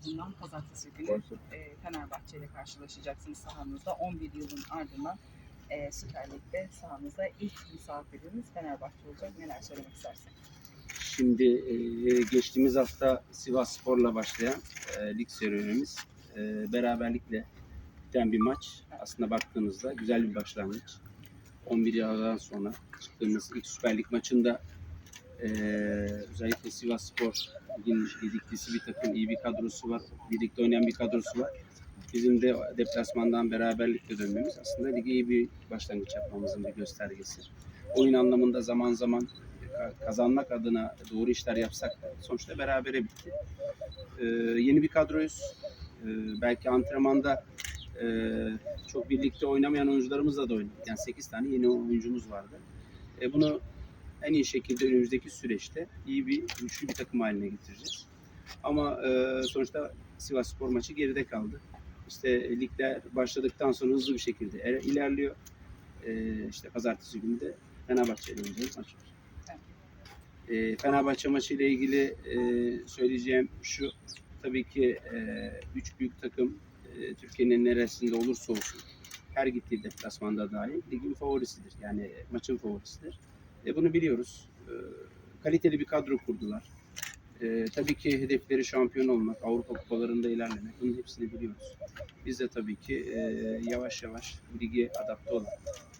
ardından pazartesi günü e, Fenerbahçe ile karşılaşacaksınız sahanızda. 11 yılın ardından e, Süper Lig'de sahanızda ilk misafiriniz Fenerbahçe olacak. Neler söylemek istersin? Şimdi e, geçtiğimiz hafta Sivas Spor'la başlayan e, lig serüvenimiz e, beraberlikle biten bir maç. Aslında baktığınızda güzel bir başlangıç. 11 yıldan sonra çıktığımız ilk Süper Lig maçında e, özellikle Sivas Spor ligin lidiklisi bir takım, iyi bir kadrosu var. Birlikte oynayan bir kadrosu var. Bizim de deplasmandan beraberlikle dönmemiz aslında lige iyi bir başlangıç yapmamızın bir göstergesi. Oyun anlamında zaman zaman ka- kazanmak adına doğru işler yapsak da sonuçta berabere bitti. Ee, yeni bir kadroyuz. Ee, belki antrenmanda e, çok birlikte oynamayan oyuncularımızla da oynadık. Yani 8 tane yeni oyuncumuz vardı. E, bunu en iyi şekilde önümüzdeki süreçte iyi bir, güçlü bir takım haline getireceğiz. Ama e, sonuçta Sivas Spor maçı geride kaldı. İşte ligler başladıktan sonra hızlı bir şekilde e- ilerliyor. E, işte pazartesi günü de Fenerbahçe ile oynayacağız maç var. E, Fenerbahçe maçı ile ilgili e, söyleyeceğim şu. Tabii ki e, üç büyük takım e, Türkiye'nin neresinde olursa olsun her gittiği deplasmanda dahil ligin favorisidir. Yani maçın favorisidir. E, bunu biliyoruz. E, kaliteli bir kadro kurdular. E, tabii ki hedefleri şampiyon olmak, Avrupa kupalarında ilerlemek. Bunun hepsini biliyoruz. Biz de tabii ki e, yavaş yavaş lige adapte olan,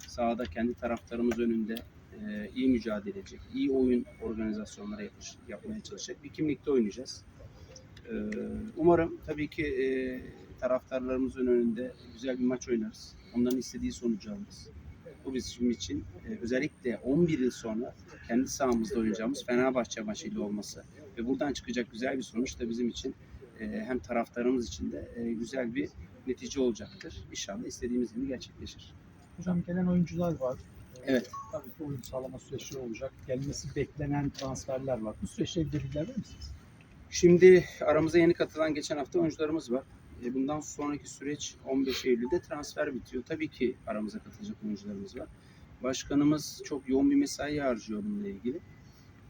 sahada kendi taraftarımız önünde e, iyi mücadele edecek, iyi oyun organizasyonları yapış, yapmaya çalışacak bir kimlikte oynayacağız. E, umarım tabii ki e, taraftarlarımızın önünde güzel bir maç oynarız. Onların istediği sonucu alırız. Bu bizim için e, özellikle 11 yıl sonra kendi sahamızda oynayacağımız Fenerbahçe maçıyla olması ve buradan çıkacak güzel bir sonuç da bizim için e, hem taraftarımız için de e, güzel bir netice olacaktır. İnşallah istediğimiz gibi gerçekleşir. Hocam gelen oyuncular var. Evet. Tabii ki oyun sağlama süreçleri olacak. Gelmesi beklenen transferler var. Bu süreçleri bir de bilgi verir misiniz? Şimdi aramıza yeni katılan geçen hafta oyuncularımız var. E, Bundan sonraki süreç 15 Eylül'de transfer bitiyor. Tabii ki aramıza katılacak oyuncularımız var. Başkanımız çok yoğun bir mesai harcıyor bununla ilgili.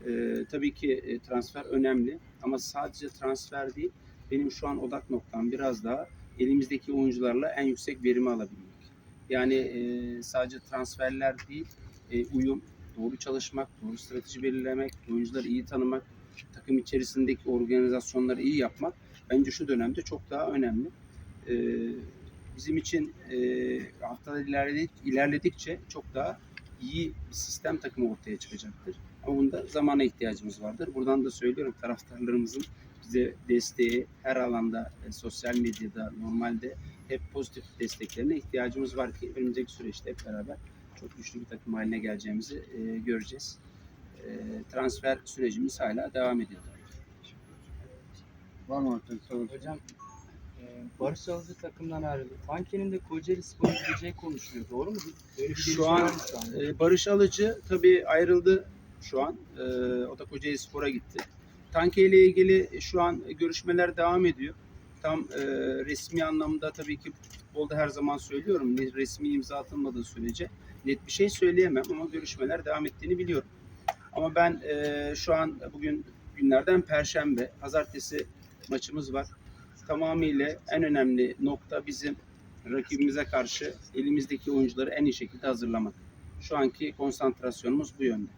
E, tabii ki e, transfer önemli ama sadece transfer değil, benim şu an odak noktam biraz daha elimizdeki oyuncularla en yüksek verimi alabilmek. Yani e, sadece transferler değil, e, uyum, doğru çalışmak, doğru strateji belirlemek, oyuncuları iyi tanımak, takım içerisindeki organizasyonları iyi yapmak bence şu dönemde çok daha önemli. Ee, bizim için e, haftalar ilerledik, ilerledikçe çok daha iyi bir sistem takımı ortaya çıkacaktır. Ama bunda zamana ihtiyacımız vardır. Buradan da söylüyorum taraftarlarımızın bize desteği her alanda e, sosyal medyada normalde hep pozitif desteklerine ihtiyacımız var ki önümüzdeki süreçte hep beraber çok güçlü bir takım haline geleceğimizi e, göreceğiz. E, transfer sürecimiz hala devam ediyor. Var mı ortak soru? Hocam e, Barış Alıcı takımdan ayrıldı. Tanke'nin de Kocaeli Spor'a gideceği konuşuluyor. Doğru mu? Böyle bir Şu an- şu anda? Ee, Barış Alıcı tabii ayrıldı şu an. Ee, o da Kocaeli Spor'a gitti. Tanke ile ilgili şu an görüşmeler devam ediyor. Tam e, resmi anlamda tabii ki futbolda her zaman söylüyorum resmi imza atılmadığı sürece net bir şey söyleyemem ama görüşmeler devam ettiğini biliyorum. Ama ben e, şu an bugün günlerden Perşembe, Pazartesi maçımız var. Tamamıyla en önemli nokta bizim rakibimize karşı elimizdeki oyuncuları en iyi şekilde hazırlamak. Şu anki konsantrasyonumuz bu yönde.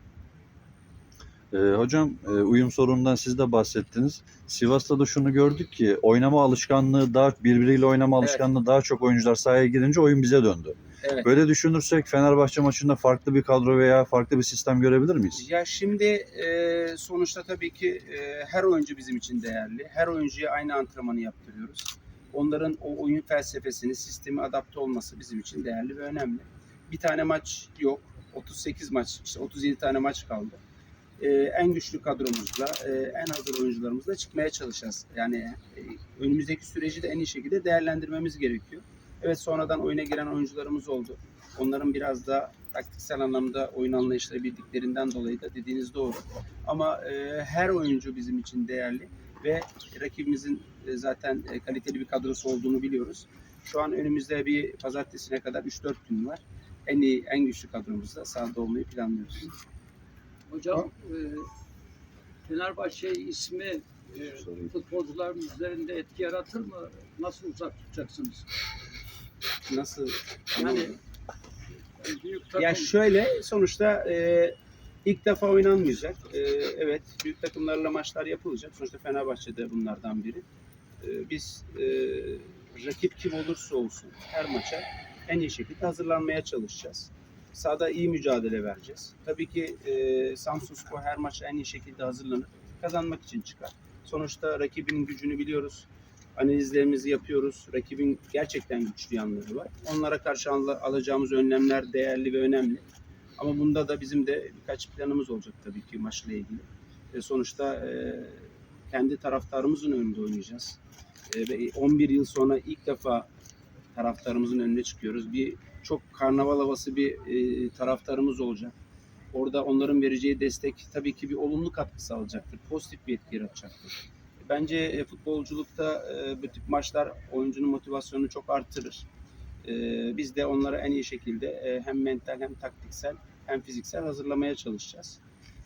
Ee, hocam e, uyum sorunundan siz de bahsettiniz. Sivas'ta da şunu gördük ki oynama alışkanlığı daha birbiriyle oynama Evet. alışkanlığı daha çok oyuncular sahaya girince oyun bize döndü. Evet. Böyle düşünürsek Fenerbahçe maçında farklı bir kadro veya farklı bir sistem görebilir miyiz? Ya şimdi e, sonuçta tabii ki e, her oyuncu bizim için değerli. Her oyuncuya aynı antrenmanı yaptırıyoruz. Onların o oyun felsefesini, sistemi adapte olması bizim için değerli ve önemli. Bir tane maç yok. 38 maç, işte 37 tane maç kaldı. E, en güçlü kadromuzla, e, en hazır oyuncularımızla çıkmaya çalışacağız. Yani e, önümüzdeki süreci de en iyi şekilde değerlendirmemiz gerekiyor. Evet sonradan oyuna giren oyuncularımız oldu. Onların biraz da taktiksel anlamda oyun anlayışları bildiklerinden dolayı da dediğiniz doğru. Ama e, her oyuncu bizim için değerli ve rakibimizin e, zaten e, kaliteli bir kadrosu olduğunu biliyoruz. Şu an önümüzde bir pazartesine kadar 3-4 gün var. En iyi, en güçlü kadromuzda sahada olmayı planlıyoruz. Hocam e, Fenerbahçe ismi Sorayım. futbolcuların üzerinde etki yaratır mı? Nasıl uzak tutacaksınız? Nasıl? Yani büyük takım Ya şöyle sonuçta e, ilk defa oynanmayacak. E, evet büyük takımlarla maçlar yapılacak. Sonuçta Fenerbahçe de bunlardan biri. E, biz e, rakip kim olursa olsun her maça en iyi şekilde hazırlanmaya çalışacağız. Sahada iyi mücadele vereceğiz. Tabii ki e, Samsunspor her maça en iyi şekilde hazırlanır. Kazanmak için çıkar. Sonuçta rakibin gücünü biliyoruz. Analizlerimizi yapıyoruz. Rakibin gerçekten güçlü yanları var. Onlara karşı al- alacağımız önlemler değerli ve önemli. Ama bunda da bizim de birkaç planımız olacak tabii ki maçla ilgili. E, sonuçta e, kendi taraftarımızın önünde oynayacağız. E, ve 11 yıl sonra ilk defa taraftarımızın önüne çıkıyoruz. Bir çok karnaval havası bir e, taraftarımız olacak. Orada onların vereceği destek tabii ki bir olumlu katkı sağlayacaktır. Pozitif bir etki yaratacaktır. Bence e, futbolculukta e, bu tip maçlar oyuncunun motivasyonunu çok artırır. E, biz de onlara en iyi şekilde hem mental hem taktiksel hem fiziksel hazırlamaya çalışacağız.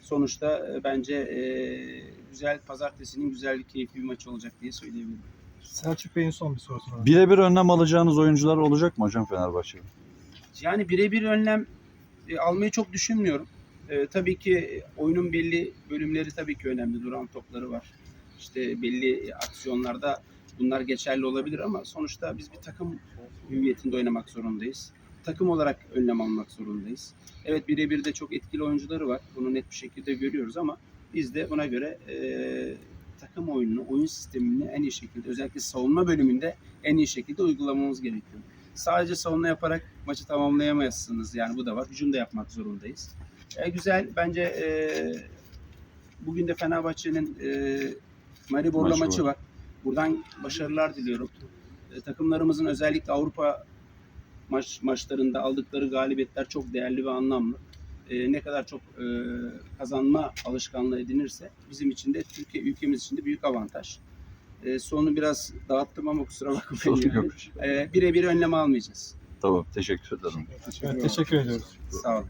Sonuçta bence güzel pazartesinin güzel keyifli bir maç olacak diye söyleyebilirim. Selçuk Bey'in son bir sorusu var. Birebir önlem alacağınız oyuncular olacak mı hocam Fenerbahçe'de? Yani birebir önlem almayı çok düşünmüyorum. E, tabii ki oyunun belli bölümleri tabii ki önemli. Duran topları var. İşte belli aksiyonlarda bunlar geçerli olabilir ama sonuçta biz bir takım hüviyetinde oynamak zorundayız. Takım olarak önlem almak zorundayız. Evet birebir de çok etkili oyuncuları var. Bunu net bir şekilde görüyoruz ama biz de buna göre e, takım oyununu, oyun sistemini en iyi şekilde özellikle savunma bölümünde en iyi şekilde uygulamamız gerekiyor. Sadece savunma yaparak maçı tamamlayamazsınız. Yani bu da var. Hücum da yapmak zorundayız. E, güzel. Bence e, bugün de Fenerbahçe'nin e, Maribor'la Maçı maçı var. var. Buradan başarılar diliyorum. E, takımlarımızın özellikle Avrupa maç maçlarında aldıkları galibiyetler çok değerli ve anlamlı. E, ne kadar çok e, kazanma alışkanlığı edinirse bizim için de Türkiye ülkemiz için de büyük avantaj. E, sonu biraz dağıttım ama kusura bakmayın. Yani. E, birebir önlem almayacağız. Tamam teşekkür ederim. Evet, teşekkür ediyoruz. Sağ olun.